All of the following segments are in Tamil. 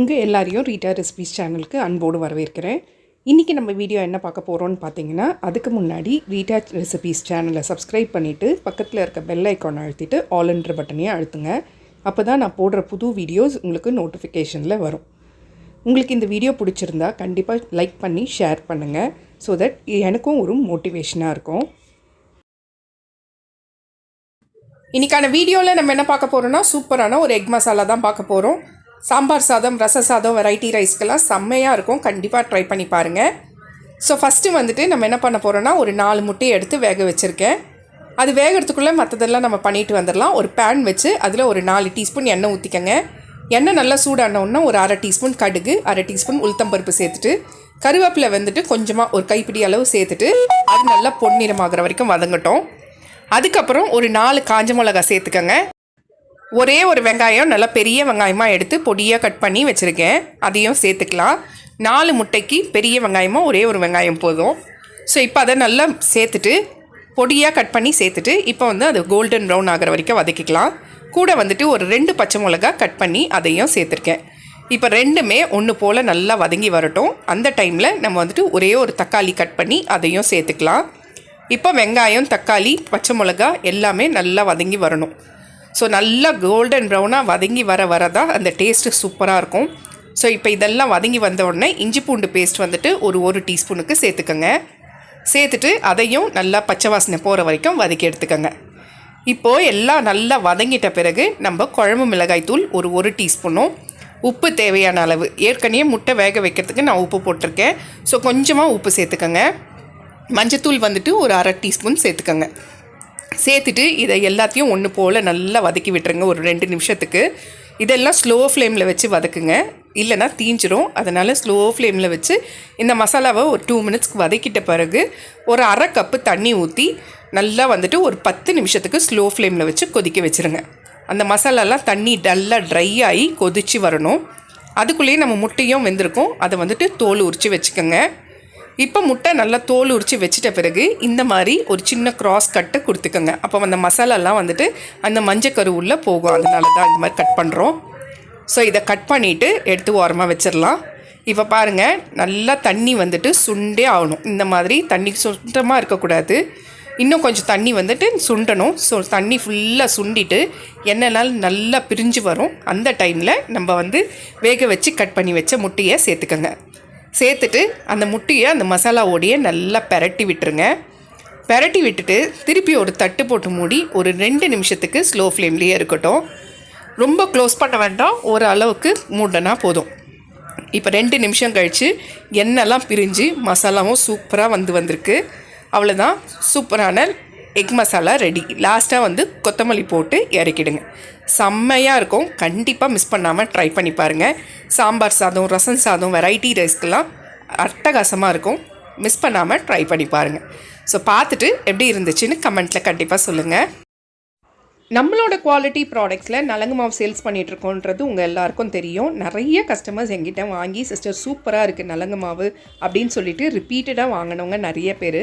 உங்கள் எல்லாரையும் ரீட்டா ரெசிபிஸ் சேனலுக்கு அன்போடு வரவேற்கிறேன். இன்றைக்கி நம்ம வீடியோ என்ன பார்க்க போகிறோம்னு பார்த்தீங்கன்னா அதுக்கு முன்னாடி ரீட்டா ரெசிபிஸ் சேனலை சப்ஸ்கிரைப் பண்ணிவிட்டு பக்கத்தில் இருக்க பெல் ஐக்கான் அழுத்திட்டு ஆல்ன்ற பட்டனையும் அழுத்துங்க. அப்போ தான் நான் போடுற புது வீடியோஸ் உங்களுக்கு நோட்டிஃபிகேஷனில் வரும். உங்களுக்கு இந்த வீடியோ பிடிச்சிருந்தா கண்டிப்பாக லைக் பண்ணி ஷேர் பண்ணுங்கள் ஸோ தட் எனக்கும் ஒரு மோட்டிவேஷனாக இருக்கும். இன்றைக்கான வீடியோவில் நம்ம என்ன பார்க்க போகிறோன்னா சூப்பரான ஒரு எக் மசாலா தான் பார்க்க போகிறோம் சாம்பார் சாதம் ரச சாதம் வெரைட்டி ரைஸ்க்கெல்லாம் செம்மையாக இருக்கும். கண்டிப்பாக ட்ரை பண்ணி பாருங்கள் ஸோ ஃபஸ்ட்டு வந்துட்டு நம்ம என்ன பண்ண போகிறோன்னா ஒரு நாலு முட்டையை எடுத்து வேக வச்சுருக்கேன். அது வேகிறதுக்குள்ளே மற்றதெல்லாம் நம்ம பண்ணிட்டு வந்துடலாம். ஒரு பேன் வச்சு அதில் ஒரு நாலு டீஸ்பூன் எண்ணெய் ஊற்றிக்கங்க எண்ணெய் நல்லா சூடானோன்னா ஒரு அரை டீஸ்பூன் கடுகு அரை டீஸ்பூன் உளுத்தம்பருப்பு சேர்த்துட்டு கருவேப்பிலை வந்துட்டு கொஞ்சமாக ஒரு கைப்பிடி அளவு சேர்த்துட்டு அது நல்லா பொன்னிறமாகிற வரைக்கும் வதங்கட்டும். அதுக்கப்புறம் ஒரு நாலு காஞ்ச மிளகா சேர்த்துக்கங்க. ஒரே ஒரு வெங்காயம் நல்லா பெரிய வெங்காயமாக எடுத்து பொடியாக கட் பண்ணி வச்சுருக்கேன். அதையும் சேர்த்துக்கலாம். நாலு முட்டைக்கு பெரிய வெங்காயமாக ஒரே ஒரு வெங்காயம் போதும். ஸோ இப்போ அதை நல்லா சேர்த்துட்டு பொடியாக கட் பண்ணி சேர்த்துட்டு இப்போ வந்து அது கோல்டன் ப்ரௌன் ஆகிற வரைக்கும் வதக்கிக்கலாம். கூட வந்துட்டு ஒரு ரெண்டு பச்சை மிளகா கட் பண்ணி அதையும் சேர்த்துருக்கேன். இப்போ ரெண்டுமே ஒன்று போல் நல்லா வதங்கி வரட்டும். அந்த டைமில் நம்ம வந்துட்டு ஒரே ஒரு தக்காளி கட் பண்ணி அதையும் சேர்த்துக்கலாம். இப்போ வெங்காயம் தக்காளி பச்சை மிளகா எல்லாமே நல்லா வதங்கி வரணும். ஸோ நல்லா கோல்டன் ப்ரௌனாக வதங்கி வர வர தான் அந்த டேஸ்ட்டு சூப்பராக இருக்கும். ஸோ இப்போ இதெல்லாம் வதங்கி வந்த உடனே இஞ்சி பூண்டு பேஸ்ட் வந்துட்டு ஒரு ஒரு டீஸ்பூனுக்கு சேர்த்துக்கோங்க. சேர்த்துட்டு அதையும் நல்லா பச்சை வாசனை போகிற வரைக்கும் வதக்கி எடுத்துக்கோங்க. இப்போது எல்லாம் நல்லா வதங்கிட்ட பிறகு நம்ம குழம்பு மிளகாய் தூள் ஒரு ஒரு டீஸ்பூனும் உப்பு தேவையான அளவு. ஏற்கனவே முட்டை வேக வைக்கிறதுக்கு நான் உப்பு போட்டிருக்கேன். ஸோ கொஞ்சமாக உப்பு சேர்த்துக்கோங்க. மஞ்சத்தூள் வந்துட்டு ஒரு அரை டீஸ்பூன் சேர்த்துக்கோங்க. சேர்த்துட்டு இதை எல்லாத்தையும் ஒன்று போல் நல்லா வதக்கி விட்டுருங்க ஒரு ரெண்டு நிமிஷத்துக்கு. இதெல்லாம் ஸ்லோ ஃப்ளேமில் வச்சு வதக்குங்க. இல்லைனா தீஞ்சிரும். அதனால் ஸ்லோ ஃப்ளேமில் வச்சு இந்த மசாலாவை ஒரு டூ மினிட்ஸ்க்கு வதக்கிட்ட பிறகு ஒரு அரை கப்பு தண்ணி ஊற்றி நல்லா வந்துட்டு ஒரு பத்து நிமிஷத்துக்கு ஸ்லோ ஃப்ளேமில் வச்சு கொதிக்க வச்சுருங்க. அந்த மசாலாலாம் தண்ணி நல்லா ட்ரை ஆகி கொதித்து வரணும். அதுக்குள்ளேயே நம்ம முட்டையும் வெந்திருக்கும். அதை வந்துட்டு தோல் உரித்து வச்சுக்கோங்க. இப்போ முட்டை நல்லா தோல் உரித்து வச்சிட்ட பிறகு இந்த மாதிரி ஒரு சின்ன க்ராஸ் கட்டு கொடுத்துக்கோங்க. அப்போ அந்த மசாலாலாம் வந்துட்டு அந்த மஞ்சக்கரு உள்ளே போகும். அதனால தான் இந்த மாதிரி கட் பண்ணுறோம் ஸோ இதை கட் பண்ணிவிட்டு எடுத்து ஓரமாக வச்சிடலாம். இப்போ பாருங்கள் நல்லா தண்ணி வந்துட்டு சுண்டே ஆகணும். இந்த மாதிரி தண்ணி சுண்டமாக இருக்கக்கூடாது. இன்னும் கொஞ்சம் தண்ணி வந்துட்டு சுண்டணும். ஸோ தண்ணி ஃபுல்லாக சுண்டிட்டு எண்ணெய்னால் நல்லா பிரிஞ்சு வரும். அந்த டைமில் நம்ம வந்து வேக வச்சு கட் பண்ணி வச்ச முட்டையை சேர்த்துக்கோங்க. சேர்த்துட்டு அந்த முட்டையை அந்த மசாலாவோடையே நல்லா பெரட்டி விட்டுருங்க. பெரட்டி விட்டுட்டு திருப்பி ஒரு தட்டு போட்டு மூடி ஒரு ரெண்டு நிமிஷத்துக்கு ஸ்லோ ஃப்ளேம்லேயே இருக்கட்டும். ரொம்ப க்ளோஸ் பண்ண வேண்டாம். ஒரு அளவுக்கு மூடனா போதும். இப்போ ரெண்டு நிமிஷம் கழித்து எண்ணெய்லாம் பிரிஞ்சு மசாலாவும் சூப்பராக வந்து வந்திருக்கு. அவ்வளோதான் சூப்பரான எக் மசாலா ரெடி லாஸ்ட்டாக வந்து கொத்தமல்லி போட்டு இறக்கிடுங்க. செம்மையாக இருக்கும். கண்டிப்பாக மிஸ் பண்ணாமல் ட்ரை பண்ணி பாருங்கள் சாம்பார் சாதம் ரசம் சாதம் வெரைட்டி ரைஸ்க்கெலாம் அட்டகாசமாக இருக்கும். மிஸ் பண்ணாமல் ட்ரை பண்ணி பாருங்கள் ஸோ பார்த்துட்டு எப்படி இருந்துச்சுன்னு கமெண்ட்டில் கண்டிப்பாக சொல்லுங்கள் நம்மளோட குவாலிட்டி ப்ராடக்ட்ஸில் நலங்கு மாவு சேல்ஸ் பண்ணிகிட்ருக்கோன்றது உங்கள் எல்லாருக்கும் தெரியும். நிறைய கஸ்டமர்ஸ் எங்கிட்ட வாங்கி சிஸ்டர் சூப்பராக இருக்குது நலங்கு மாவு அப்படின்னு சொல்லிட்டு ரிப்பீட்டடாக வாங்கினவங்க நிறைய பேர்.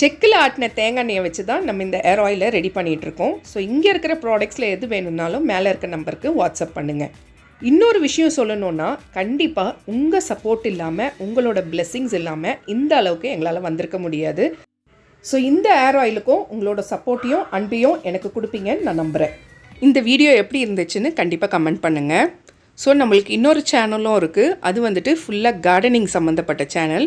செக்கில் ஆட்டின தேங்காய் எண்ணெயை வச்சு தான் நம்ம இந்த ஏர் ஆயிலை ரெடி பண்ணிகிட்ருக்கோம். ஸோ இங்கே இருக்கிற ப்ராடக்ட்ஸில் எது வேணும்னாலும் மேலே இருக்க நம்பருக்கு வாட்ஸ்அப் பண்ணுங்கள் இன்னொரு விஷயம் சொல்லணுன்னா கண்டிப்பாக உங்கள் சப்போர்ட் இல்லாமல் உங்களோட பிளெஸ்ஸிங்ஸ் இல்லாமல் இந்த அளவுக்கு எங்களால் வந்திருக்க முடியாது. ஸோ இந்த ஏர் ஆயிலுக்கும் உங்களோட சப்போர்ட்டையும் அன்பையும் எனக்கு கொடுப்பீங்கன்னு நான் நம்புகிறேன் இந்த வீடியோ எப்படி இருந்துச்சுன்னு கண்டிப்பாக கமெண்ட் பண்ணுங்கள் ஸோ நம்மளுக்கு இன்னொரு சேனலும் இருக்குது அது வந்துட்டு ஃபுல்லாக கார்டனிங் சம்மந்தப்பட்ட சேனல்